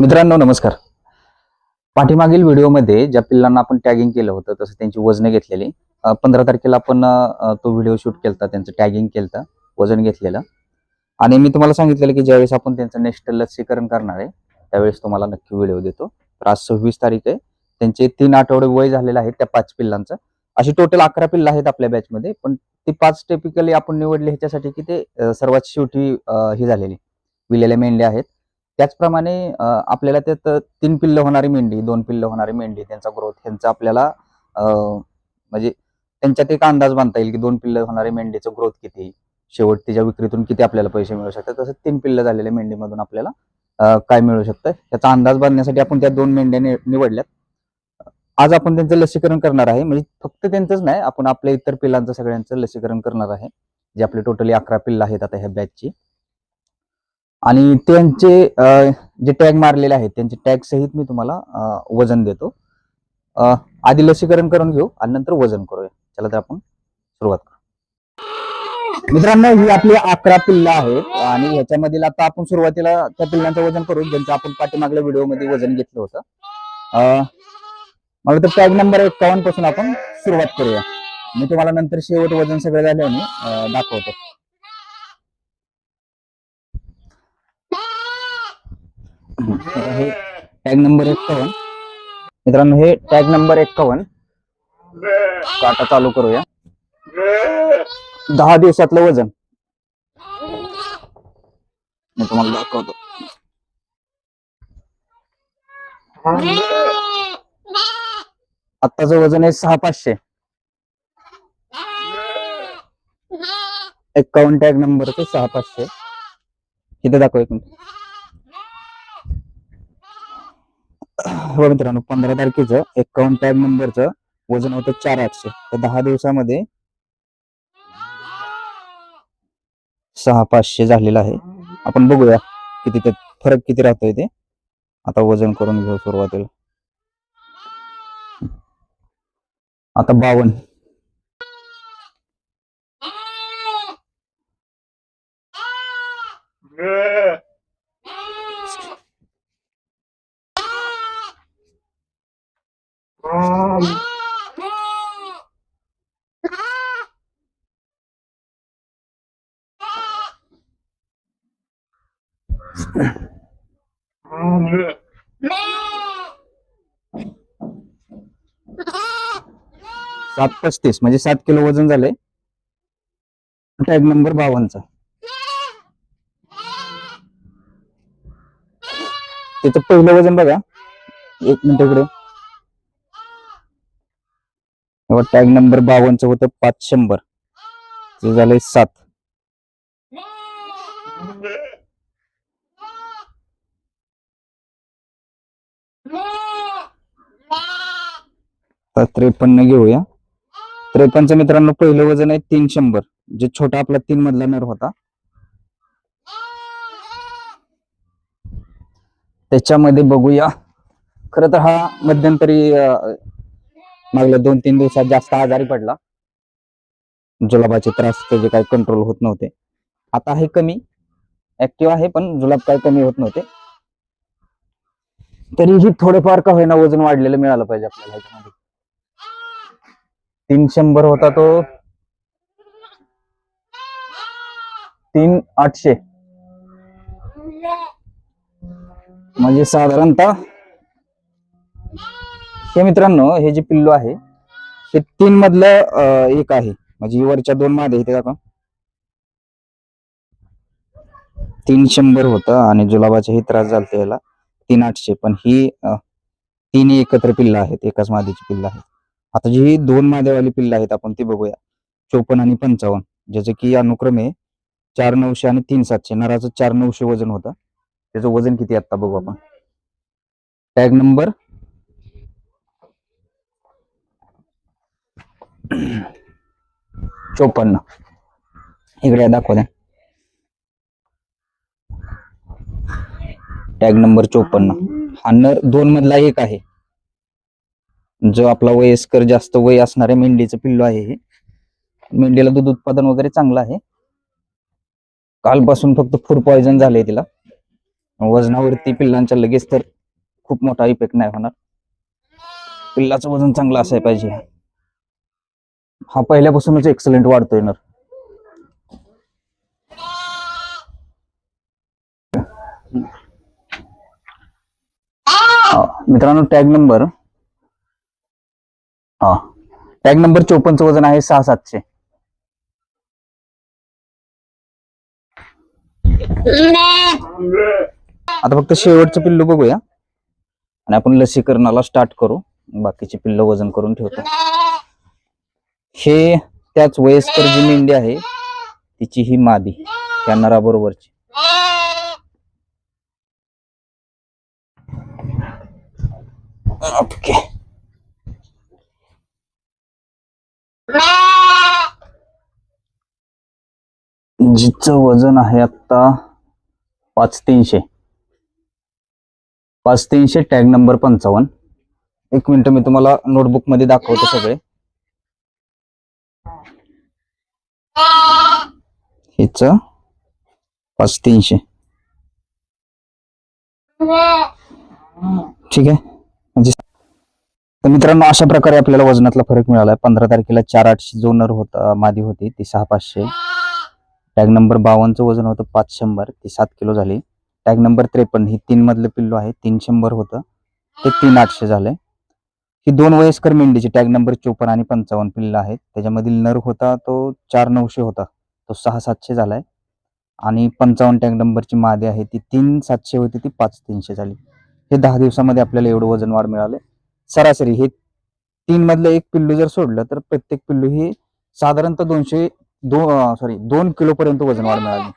मित्रांनो नमस्कार. पाठीमागील व्हिडिओमध्ये ज्या पिल्लांना आपण टॅगिंग केलं होतं तसं त्यांची वजने घेतलेली. पंधरा तारखेला आपण तो व्हिडिओ शूट केलता त्यांचं टॅगिंग केलं वजन घेतलेलं. आणि मी तुम्हाला सांगितलेलं की ज्यावेळेस आपण त्यांचं नेक्स्ट लसीकरण करणार आहे त्यावेळेस तुम्हाला नक्की व्हिडिओ देतो. तर आज सव्वीस तारीख आहे. त्यांचे तीन आठवडे वय झालेलं आहे त्या पाच पिल्लांचं. अशी टोटल अकरा पिल्लं आहेत आपल्या बॅचमध्ये पण ती पाच टिपिकली आपण निवडली ह्याच्यासाठी की ते सर्वात शेवटी ही झालेली. विलेल्या मेंढ्या आहेत. त्याचप्रमाणे आपल्याला त्यात तीन पिल्लं होणारी मेंढी दोन पिल्लं होणारी मेंढी त्यांचा ग्रोथ ह्यांचा आपल्याला म्हणजे त्यांच्यात एक अंदाज बांधता येईल की दोन पिल्लं होणारी मेंढीचं ग्रोथ किती शेवट तिच्या विक्रीतून किती आपल्याला पैसे मिळू शकतात. तसं तीन पिल्लं झालेल्या मेंढीमधून आपल्याला काय मिळू शकतं? याचा अंदाज बांधण्यासाठी आपण त्या दोन मेंढ्या निवडल्यात. आज आपण त्यांचं लसीकरण करणार आहे. म्हणजे फक्त त्यांचंच नाही आपण आपल्या इतर पिल्लांचं सगळ्यांचं लसीकरण करणार आहे. जे आपले टोटली अकरा पिल्लं आहेत आता ह्या बॅचची आणि त्यांचे जे टॅग मारलेले आहेत त्यांचे टॅग सहित मी तुम्हाला वजन देतो. आधी लसीकरण करून घेऊ आणि नंतर वजन करूया. चला तर आपण सुरुवात करू. मित्रांनो ही आपली अकरा पिल्लं आहेत आणि ह्याच्यामधील आता आपण सुरुवातीला त्या पिल्लांचं वजन करू ज्यांचं आपण पाठीमागल्या व्हिडिओमध्ये वजन घेतलं होतं. मला तर टॅग नंबर एकावन्नपासून आपण सुरुवात करूया. मी तुम्हाला नंतर शेवट वजन सगळं झाल्याने अ, दाखवतो आता हे टॅग नंबर एक्कावन्न मित्रांनो हे टॅग नंबर एक्कावन्न काटा चालू करूया. दहा दिवसातलं वजन. मी तुम्हाला दाखवतो. आत्ताच वजन आहे सहा पाचशे. एक्कावन्न टॅग नंबर ते सहा पाचशे. इथे दाखव एक मिनिट. हो मित्रांनो पंधरा तारखेचं एकावन्न टॅब नंबरचं वजन होतं चार आठशे. तर दहा दिवसामध्ये सहा पाचशे झालेलं आहे. आपण बघूया किती त्यात फरक किती राहतोय ते. आता वजन करून घेऊ सुरुवातीला. आता बावन्न. सात पस्तीस म्हणजे सात किलो वजन झालंय. टॅग नंबर बावनचा त्याचं पहिलं वजन बघा. एक मिनिट इकडे. टॅग नंबर बावनच होतं पाच शंभर. ते झालंय सात. त्रेपन्न घेऊया. त्रेपन्नच मित्रांनो पहिलं वजन आहे तीन शंभर. जे छोटा आपला तीन मधला नर होता. त्याच्यामध्ये बघूया. खर तर हा मध्यंतरी मागल्या दोन तीन दिवसात जास्त आजारी पडला. जुलाबाचे त्रास त्याचे काही कंट्रोल होत नव्हते. आता आहे कमी ऍक्टिव्ह आहे पण जुलाब काही कमी होत नव्हते. तरीही थोडेफार का होईना वजन वाढलेलं मिळालं पाहिजे आपल्याला ह्याच्यामध्ये. तीन शंभर होता तो तीन आठशे. म्हणजे साधारणतः हे मित्रांनो हे जे पिल्लू आहे हे तीन मधलं एक आहे. म्हणजे वरच्या दोन मादे इथे का तीन शंभर होतं आणि जुलाबाचाही त्रास झाला याला. तीन आठशे. पण ही तीन एकत्र पिल्ल आहेत. एकाच मादीची पिल्ल आहेत. आता जी ही दोन मादेवाली पिल्ल आहेत आपण ती बघूया. चोपन्न आणि पंचावन्न ज्याचं की अनुक्रमे चार नऊशे आणि तीन सातशे नराचं चार नऊशे वजन होतं. त्याचं वजन किती आता बघू आपण. टॅग नंबर चोपन्न. इकडे दाखवा द्या. टॅग नंबर चोपन्न. हा नर दोन मधला एक आहे. जो आपला वयस्कर जास्त वय असणाऱ्या मेंढीचं पिल्लू आहे हे. मेंढीला दूध उत्पादन वगैरे चांगलं आहे. कालपासून फक्त फूड पॉयझन झालंय तिला. वजनावरती पिल्लांच्या लगेच तर खूप मोठा इफेक्ट नाही होणार. पिल्लाचं वजन चांगलं असायला पाहिजे. हा पहिल्यापासूनच एक्सलेंट वाढतोय नर. मित्रांनो टॅग नंबर हा. टॅग नंबर चोपन्नच वजन आहे सहा सातशे. आता फक्त शेवटचं पिल्लू बघूया. आणि आपण लसीकरणाला स्टार्ट करू. बाकीचे पिल्ल वजन करून ठेवतो. हे त्याच वयस्कर जी मेंढी आहे तिची ही मादी त्या नराबरोबरची. ओके जिचं वजन आहे आत्ता पाच तीनशे. पाच तीनशे टॅग नंबर पंचावन्न. एक मिनिट मी तुम्हाला नोटबुकमध्ये दाखवतो सगळे. हिच पाच तीनशे. ठीक आहे. म्हणजे तर मित्रांनो अशा प्रकारे आपल्याला वजनातला फरक मिळाला पंधरा तारखेला चार आठशे जो नर होता मादी होती ती सहा पाचशे. टॅग नंबर बावनचं वजन होतं पाच शंभर ती सात किलो झाली. टॅग नंबर त्रेपन्न ही तीन मधलं पिल्लू आहे तीन शंभर होतं. ते तीन आठशे झाले. ही दोन वयस्कर मेंढीची टॅग नंबर चोपन्न आणि पंचावन्न पिल्ल आहेत. त्याच्यामधील नर होता तो चार नऊशे होता. तो सहा सातशे झालाय. आणि पंचावन्न टॅग नंबरची मादी आहे ती तीन सातशे होती ती पाच तीनशे झाली. हे दहा दिवसामध्ये आपल्याला एवढं वजन वाढ मिळाले. सरासरी हे तीन मधलं एक पिल्लू जर सोडलं तर प्रत्येक पिल्लू ही साधारणतः दोनशे दोन सॉरी दोन किलो पर्यंत वजन वाढ मिळाली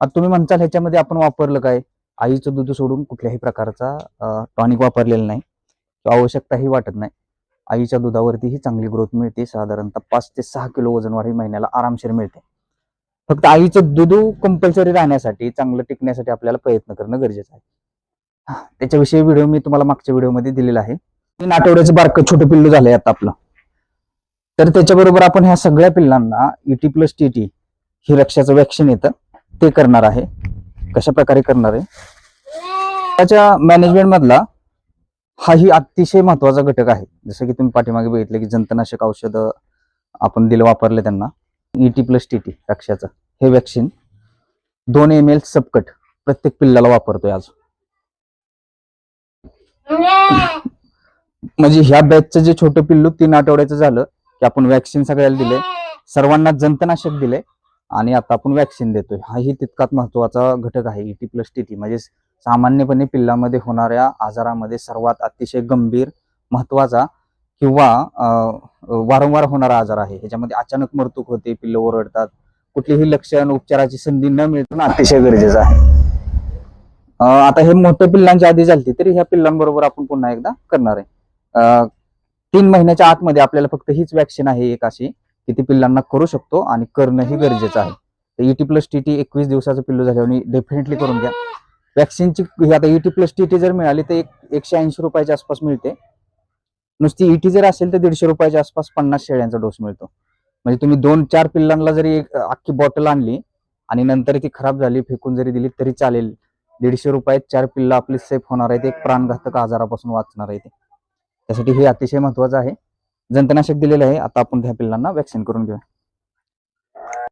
आता तुम्ही म्हणताल ह्याच्यामध्ये आपण वापरलं काय? आईचं दूध सोडून कुठल्याही प्रकारचा टॉनिक वापरलेला नाही. आवश्यकताही वाटत नाही. आईच्या दुधावरती ही चांगली ग्रोथ मिळते. साधारणतः पाच ते सहा किलो वजन वाढ ही महिन्याला आरामशीर मिळते. फक्त आईचं दूध कंपल्सरी राहण्यासाठी चांगलं टिकण्यासाठी आपल्याला प्रयत्न करणं गरजेचं आहे. त्याच्याविषयी व्हिडिओ मी तुम्हाला मागच्या व्हिडिओमध्ये दिलेला आहे. तीन आठवड्याचं बारकं छोटं पिल्लू झालंय आता आपलं. तर त्याच्याबरोबर आपण ह्या सगळ्या पिल्लांना इटी प्लस टी टी ही रक्षाचं वॅक्सिन येतं. ते करणार आहे. कशा प्रकारे करणार आहे? त्याच्या मॅनेजमेंट मधला हाही अतिशय महत्त्वाचा घटक आहे. जसं की तुम्ही पाठीमागे बघितलं की जंतनाशक औषध आपण दिलं वापरले त्यांना. इटी प्लस टी टी रक्षाचं. हे वॅक्सिन दोन एम एल सबकट प्रत्येक पिल्लाला वापरतोय आज. म्हणजे ह्या बॅचचं जे छोटं पिल्लू तीन आठवड्याचं झालं की आपण वॅक्सिन सगळ्याला दिले. सर्वांना जंतनाशक दिले. आणि आता आपण वॅक्सिन देतोय. हाही तितकाच महत्त्वाचा घटक आहे. इटी प्लस टी टी म्हणजे सामान्यपणे पिल्लामध्ये होणाऱ्या आजारामध्ये सर्वात अतिशय गंभीर महत्त्वाचा किंवा अं, वारंवार होणारा आजार आहे. ह्याच्यामध्ये अचानक मृत्यू होते पिल्लं ओरडतात. कुठलीही लक्षण उपचाराची संधी न मिळणं अतिशय गरजेचं आहे. आता हे मोठ्या पिल्लांच्या आधी झालती तरी ह्या पिल्लांबरोबर आपण पुन्हा एकदा करणार आहे. अं, तीन महिन्याच्या आतमध्ये आपल्याला फक्त हीच वॅक्सिन आहे एक अशी की ती पिल्लांना करू शकतो आणि करणंही गरजेचं आहे. तर इटी प्लस टी टी एकवीस दिवसाचं पिल्लू झाल्यावर डेफिनेटली करून घ्या. वॅक्सिनची ही आता इटी प्लस टी टी जर मिळाली तर एक एकशे ऐंशी रुपयाच्या आसपास मिळते. नुसती इटी जर असेल तर दीडशे रुपयाच्या आसपास पन्नास शेळ्यांचा डोस मिळतो. म्हणजे तुम्ही दोन चार पिल्लांना जरी एक अख्खी बॉटल आणली आणि नंतर ती खराब झाली फेकून जरी दिली तरी चालेल. दीडशे रुपयात चार पिल्लं आपली सेफ होणार आहेत एक प्राणघातक आजारापासून वाचणार आहे ते. त्यासाठी हे अतिशय महत्वाचं आहे. जंतनाशक दिलेलं आहे. आता आपण त्या पिल्लांना वॅक्सिन करून घेऊया.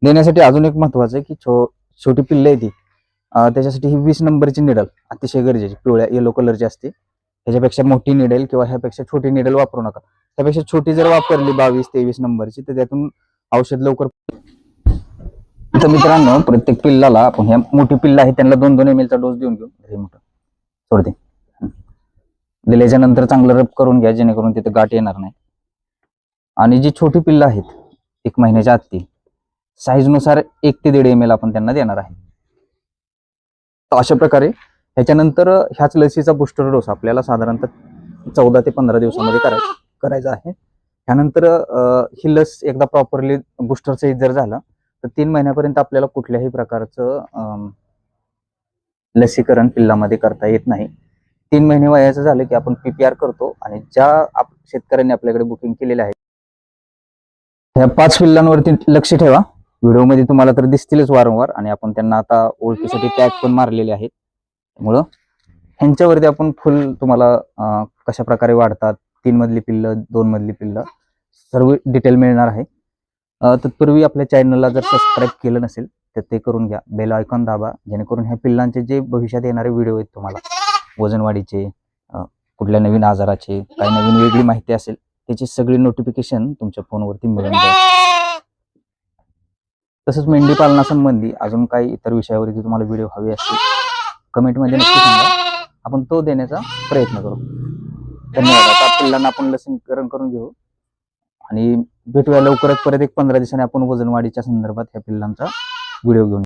देण्यासाठी अजून एक महत्वाचं आहे की छो छोटी पिल्ल आहे ती. त्याच्यासाठी ही वीस नंबरची निडल अतिशय गरजेची. पिवळ्या येलो कलरची असते. ह्याच्यापेक्षा मोठी निडेल किंवा ह्यापेक्षा छोटी निडल वापरू नका. त्यापेक्षा छोटी जर वापरली बावीस तेवीस नंबरची तर त्यातून औषध लवकर तर मित्रांनो प्रत्येक पिल्लाला आपण ह्या मोठी पिल्ला आहे त्यांना दोन दोन एम चा डोस देऊन घेऊ. हे मोठं. सोडते. दिल्याच्या नंतर चांगलं रब करून घ्या जेणेकरून तिथे गाठ येणार नाही. आणि जी छोटी पिल्लं आहेत एक महिन्याच्या आतली साईजनुसार एक ते दीड एम एल आपण त्यांना देणार आहे. तर अशा प्रकारे ह्याच्यानंतर ह्याच लसीचा बुस्टर डोस आपल्याला साधारणतः चौदा ते पंधरा दिवसामध्ये करायचा करायचा आहे. त्यानंतर ही लस एकदा प्रॉपरली बुस्टरचं एज जर झालं तर तीन महिन्यापर्यंत आपल्याला कुठल्याही प्रकारचं अं, लसीकरण पिल्लामध्ये करता येत नाही. तीन महिने वयाचं झालं की आपण पीपीआर करतो आणि ज्या आप- शेतकऱ्यांनी आपल्याकडे बुकिंग केलेले आहे ह्या पाच पिल्लांवरती लक्ष ठेवा. व्हिडिओमध्ये तुम्हाला तर दिसतीलच वारंवार आणि आपण त्यांना आता ओळखीसाठी टॅग पण मारलेले आहेत. त्यामुळं ह्यांच्यावरती आपण फुल तुम्हाला कशा प्रकारे वाढतात तीन मधली पिल्लं दोन मधली पिल्लं सर्व डिटेल मिळणार आहे. तत्पूर्वी आपल्या चॅनलला जर सबस्क्राईब केलं नसेल तर ते करून घ्या. बेल आयकॉन दाबा जेणेकरून ह्या पिल्लांचे जे भविष्यात येणारे व्हिडिओ आहेत तुम्हाला वजनवाढीचे कुठल्या नवीन आजाराचे काही नवीन वेगळी माहिती असेल त्याची सगळी नोटिफिकेशन तुमच्या फोनवरती मिळून जाईल. तसंच मेंढी पालनासंबंधी अजून काही इतर विषयावरती तुम्हाला व्हिडिओ हवे असतील कमेंटमध्ये नक्की सांगा. आपण तो देण्याचा प्रयत्न करू. धन्यवाद. आता पिल्लांना आपण लसीकरण करून घेऊ. आणि भेटूया लवकरच परत एक पंधरा दिवसांनी आपण वजनवाढीच्या संदर्भात ह्या पिल्लांचा व्हिडिओ घेऊन.